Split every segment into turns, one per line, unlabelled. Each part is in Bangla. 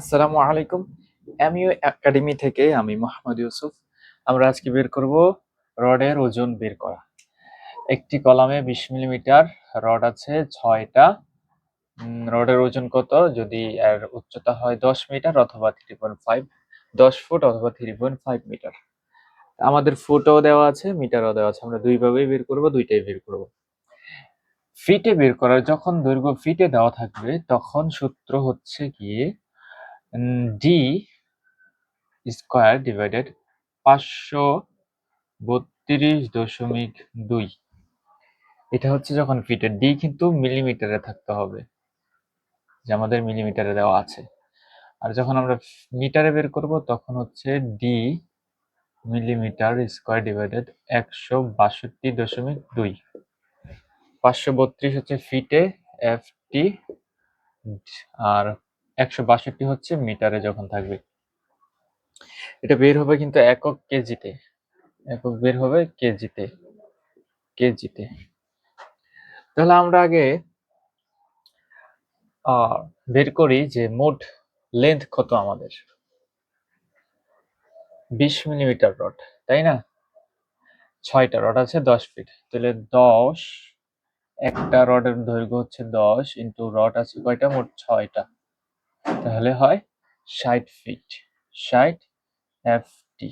আসসালামু আলাইকুম। এমইউ একাডেমি থেকে আমি মোহাম্মদ ইউসুফ। আমরা আজকে বের করব রডের ওজন বের করা। একটি কলামে বিশ মিলিমিটার রড আছে, ছয়টা। রডের ওজন কত? যদি এর উচ্চতা হয় দশ মিটার অথবা থ্রি পয়েন্ট ফাইভ দশ ফুট অথবা থ্রি পয়েন্ট ফাইভ মিটার। আমাদের ফুটও দেওয়া আছে, মিটারও দেওয়া আছে। আমরা দুইভাবেই বের করব, দুইটাই বের করব। ফিটে বের করার, যখন দৈর্ঘ্য ফিটে দেওয়া থাকবে, তখন সূত্র হচ্ছে গিয়ে ডি স্কোয়ার ডিভাইডেড পাঁচশো বত্রিশ দশমিক দুই। এটা হচ্ছে যখন ফিটের ডি কিন্তু মিলিমিটারে থাকতে হবে, যে আমাদের মিলিমিটারে দেওয়া আছে। আর যখন আমরা মিটারে বের করব, তখন হচ্ছে ডি মিলিমিটার স্কোয়ার ডিভাইডেড একশো বাষট্টি দশমিক দুই। পাঁচশো বত্রিশ হচ্ছে ফিটে এফ টি আর একশো বাষট্টি হচ্ছে মিটারে যখন থাকবে। এটা বের হবে কিন্তু একক কেজিতে। একক বের হবে কেজিতে। কেজিতে। তাহলে আমরা আগে বের করি যে মোট লেন্থ কত আমাদের। বিশ মিলিমিটার রড, তাই না? ছয়টা রড আছে, দশ ফিট। তাহলে দশ, একটা রডের দৈর্ঘ্য হচ্ছে দশ ইন্টু রড আছে কয়টা? মোট ছয়টা। তাহলে হয় ষাট ফিট ষাট এফ টি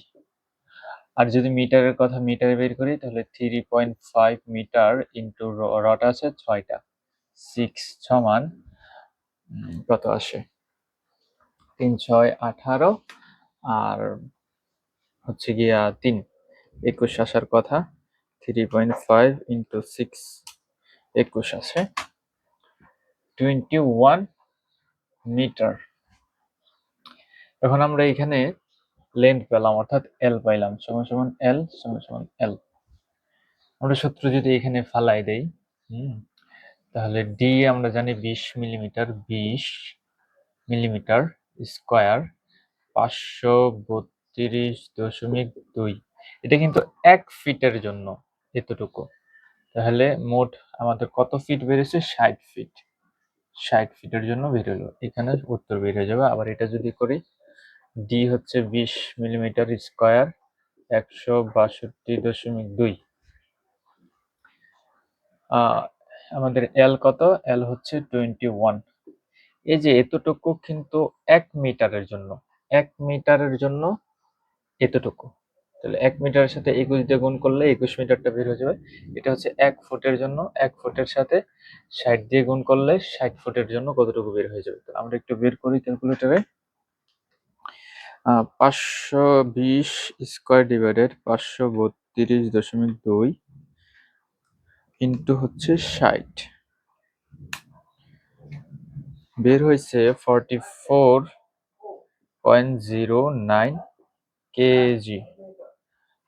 আর যদি মিটারের কথা মিটারে বের করি তাহলে three point five metre into rod আছে ছয়টা। সিক্স উম, কত আসে? তিন ছয় আঠারো। আর হচ্ছে গিয়া তিন একুশ আসার কথা three point five into six একুশ আসে। Twenty one metre. এখন আমরা এখানে লেন্থ পেলাম, অর্থাৎ এল পাইলাম, সমান সমান এল সমান সমান এল আমরা সূত্র যদি এখানে ফালাই দেই তাহলে ডি আমরা জানি বিশ মিলিমিটার বিশ মিলিমিটার স্কোয়ার পাঁচশো বত্রিশ দশমিক দুই। এটা কিন্তু এক ফিটের জন্য এতটুকু। তাহলে মোট আমাদের কত ফিট বেড়েছে? ষাট ফিট। ষাট ফিটের জন্য বেরোলো এখানে উত্তর বের হয়ে যাবে। আবার এটা যদি করি ডি হচ্ছে বিশ মিলিমিটার স্কোয়ার একশো বাষট্টি দশমিক দুই। আমাদের এল কত? এল হচ্ছে টোয়েন্টি ওয়ান এই যে এতটুকু কিন্তু এক মিটারের জন্য, এক মিটারের জন্য এতটুকু। তাহলে এক মিটারের সাথে একুশ দিয়ে গুণ করলে একুশ মিটারটা বের হয়ে যাবে। এটা হচ্ছে এক ফুটের জন্য, এক ফুটের সাথে ষাট দিয়ে গুণ করলে ষাট ফুটের জন্য কতটুকু বের হয়ে যাবে? আমরা একটু বের করি ক্যালকুলেটারে। পাঁচশো বিশ স্কোয়ার ডিভাইডেড পাঁচশো বত্রিশ দশমিক দুই ইন্টু হচ্ছে ষাট। বের হয়েছে forty four point zero nine KG.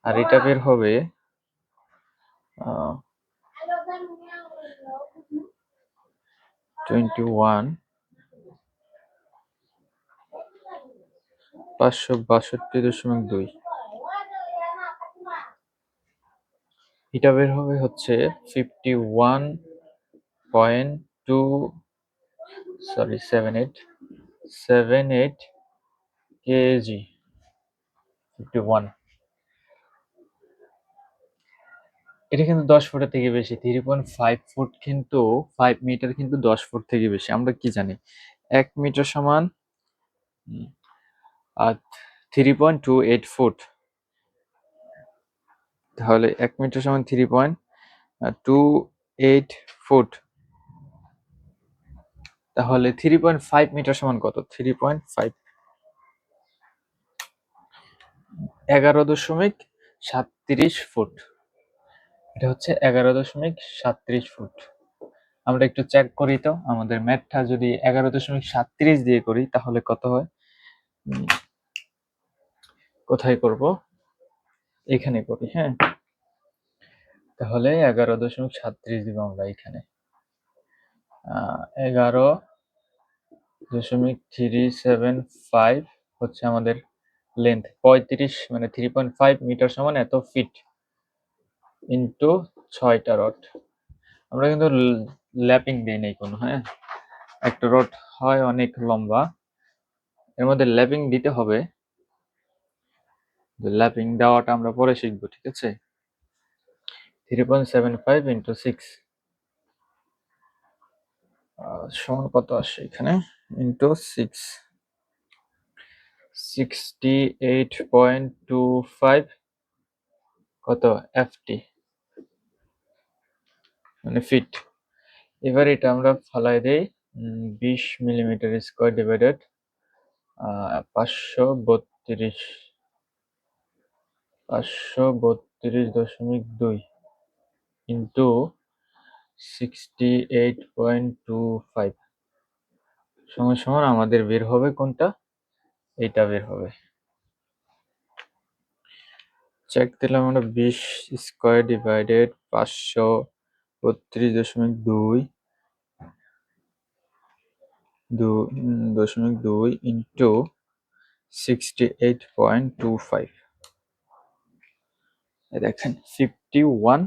আর এটা বের হবে টোয়েন্টি ওয়ান পাঁচশো বাষট্টি দশমিক দুই। এটা বের হবে হচ্ছে fifty one point two sorry seven eight seven eight KG fifty one এটা কিন্তু দশ ফুটের থেকে বেশি থ্রি পয়েন্ট ফাইভ ফুট কিন্তু ফাইভ মিটার কিন্তু দশ ফুট থেকে বেশি, আমরা কি জানি? এক মিটার সমান three point two eight feet তাহলে এক মিটার সমান three point two eight feet তাহলে থ্রি পয়েন্ট ফাইভ মিটার সমান কত? থ্রি পয়েন্ট ফাইভ এগারো দশমিক সাতত্রিশ ফুট। এটা হচ্ছে এগারো দশমিক সাতত্রিশ ফুট। আমরা একটু চেক করি তো, আমাদের ম্যাথটা যদি এগারো দশমিক সাতত্রিশ দিয়ে করি, তাহলে কত হয়? কোথায় করব? এখানে করি হ্যাঁ। তাহলে এগারো দশমিক সাতত্রিশ দিব আমরা এখানে। এগারো দশমিক থ্রি সেভেন ফাইভ হচ্ছে আমাদের লেন্থ পঁয়ত্রিশ মানে থ্রি পয়েন্ট ফাইভ মিটার সমান এত ফিট ইন্টু ছয়টা রড আমরা কিন্তু ল্যাপিং দিই নাই কোনো হ্যাঁ? একটা রড হয় অনেক লম্বা। এর মধ্যে ল্যাপিং দিতে হবে। ল্যাপিং দেওয়াটা আমরা পরে শিখব, ঠিক আছে? Three point seven five into six সমান কত আসে এখানে? Into six sixty eight point two five কত এফটি মানে ফিট এবার এটা আমরা ফালাই দেই বিশ মিলিমিটার স্কোয়ার ডিভাইডেড পাঁচশো বত্রিশ পাঁচশো বত্রিশ দশমিক দুই into sixty eight point two five সমান সমান আমাদের বের হবে কোনটা? এইটা বের হবে। চেক দিলাম আমরা বিশ স্কোয়ার ডিভাইডেড পাঁচশো বত্রিশ দশমিক দুই দশমিক দুই into sixty eight point two five দেখেন fifty one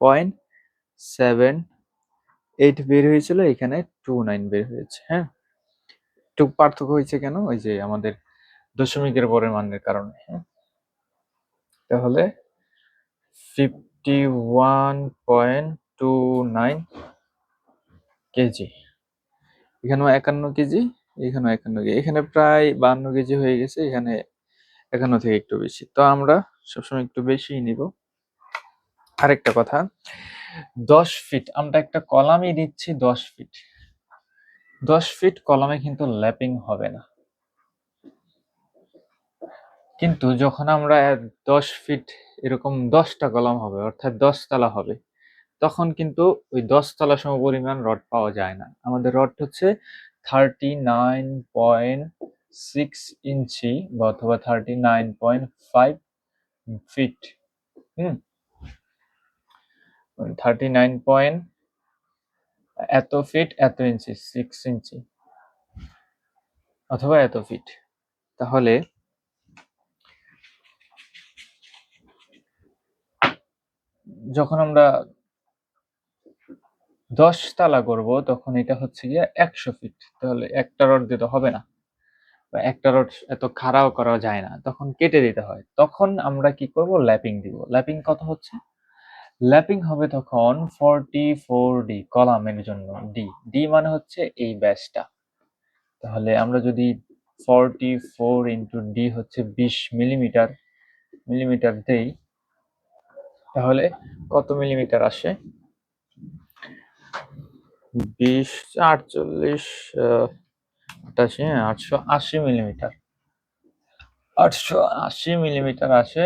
point seven eight বের হয়েছিল, এখানে টু নাইন বের হয়েছে হ্যাঁ? একটু পার্থক্য হয়েছে কেন? ওই যে আমাদের দশমিকের পরের মানের কারণে হ্যাঁ? তাহলে fifty one point two nine KG. এখানেও একান্ন কেজি, এখানেও একান্ন কেজি। এখানে প্রায় বান্ন কেজি হয়ে গেছে, এখানে একান্ন থেকে একটু বেশি। তো আমরা সবসময় একটু বেশি নিব। আরেকটা কথা, দশ ফিট আমরা একটা কলামই দিচ্ছি দশ ফিট দশ ফিট কলামে কিন্তু ল্যাপিং হবে না। কিন্তু যখন আমরা দশ ফিট এরকম দশটা কলাম হবে, অর্থাৎ দশ তলা হবে তখন কিন্তু ওই দশ তলা সম পরিমাণ রড পাওয়া যায় না। আমাদের রড হচ্ছে thirty nine point six inch বা অথবা thirty nine point five feet হুম? থার্টি নাইন পয়েন্ট এত ফিট এত ইঞ্চি সিক্স ইঞ্চি, অথবা এত ফিট তাহলে যখন আমরা দশ তালা করব, তখন এটা হচ্ছে গিয়ে একশো ফিট তাহলে একটা রড দিতে হবে না। বা একটা রড এত খাড়াও করা যায় না, তখন কেটে দিতে হয়। তখন আমরা কি করব? ল্যাপিং দিব। ল্যাপিং কত হচ্ছে? ল্যাপিং হবে তখন ফর্টি ফোর ডি কলামের জন্য ডি ডি মানে হচ্ছে এই ব্যাসটা। তাহলে আমরা যদি ফর্টি ফোর ইন্টু ডি হচ্ছে বিশ মিলিমিটার মিলিমিটার দেই, তাহলে কত মিলিমিটার আসে? বিশ আটচল্লিশ আটাশি হ্যাঁ, আটশো আশি মিলিমিটার আটশো আশি মিলিমিটার আসে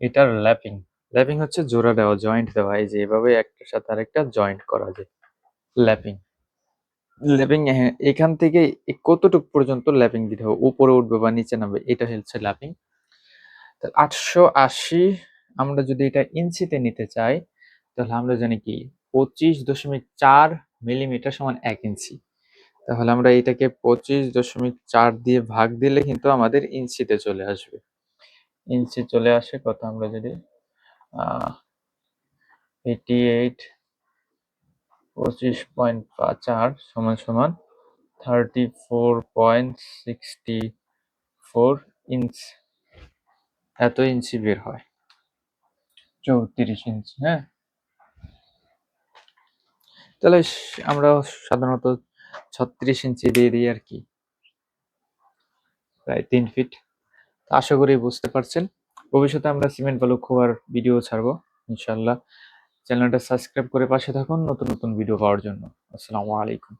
এটার ল্যাপিং ল্যাপিং হচ্ছে জোড়া দেওয়া জয়েন্ট দেওয়া। এই যে এভাবে একটার সাথে আরেকটা জয়েন্ট করা যায়। ল্যাপিং ল্যাপিং এখান থেকে কতটুক পর্যন্ত ল্যাপিং দিতে হবে? উপরে উঠবে বা নিচে নামবে এটা হচ্ছে ল্যাপিং আটশো আশি আমরা যদি এটা ইঞ্চিতে নিতে চাই তাহলে আমরা জানি কি? পঁচিশ দশমিক চার মিলিমিটার সমান এক ইঞ্চি তাহলে আমরা এটাকে পঁচিশ দশমিক চার দিয়ে ভাগ দিলে কিন্তু আমাদের ইঞ্চিতে চলে আসবে। ইঞ্চি চলে আসে কত আমরা যদি এইটি এইট পঁচিশ পয়েন্ট চার সমান সমান thirty four point sixty four inch এত ইঞ্চি বের হয়। চৌত্রিশ ইঞ্চি হ্যাঁ? তাহলে আমরা সাধারণত ছত্রিশ ইঞ্চি দিয়ে দিই আর কি। প্রায় তিন ফিট আশা করি বুঝতে পারছেন। ভবিষ্যতে আমরা সিমেন্ট বালু খোয়ার ভিডিও ছাড়বো ইনশাল্লাহ চ্যানেলটা সাবস্ক্রাইব করে পাশে থাকুন, নতুন নতুন ভিডিও পাওয়ার জন্য। আসসালামু আলাইকুম।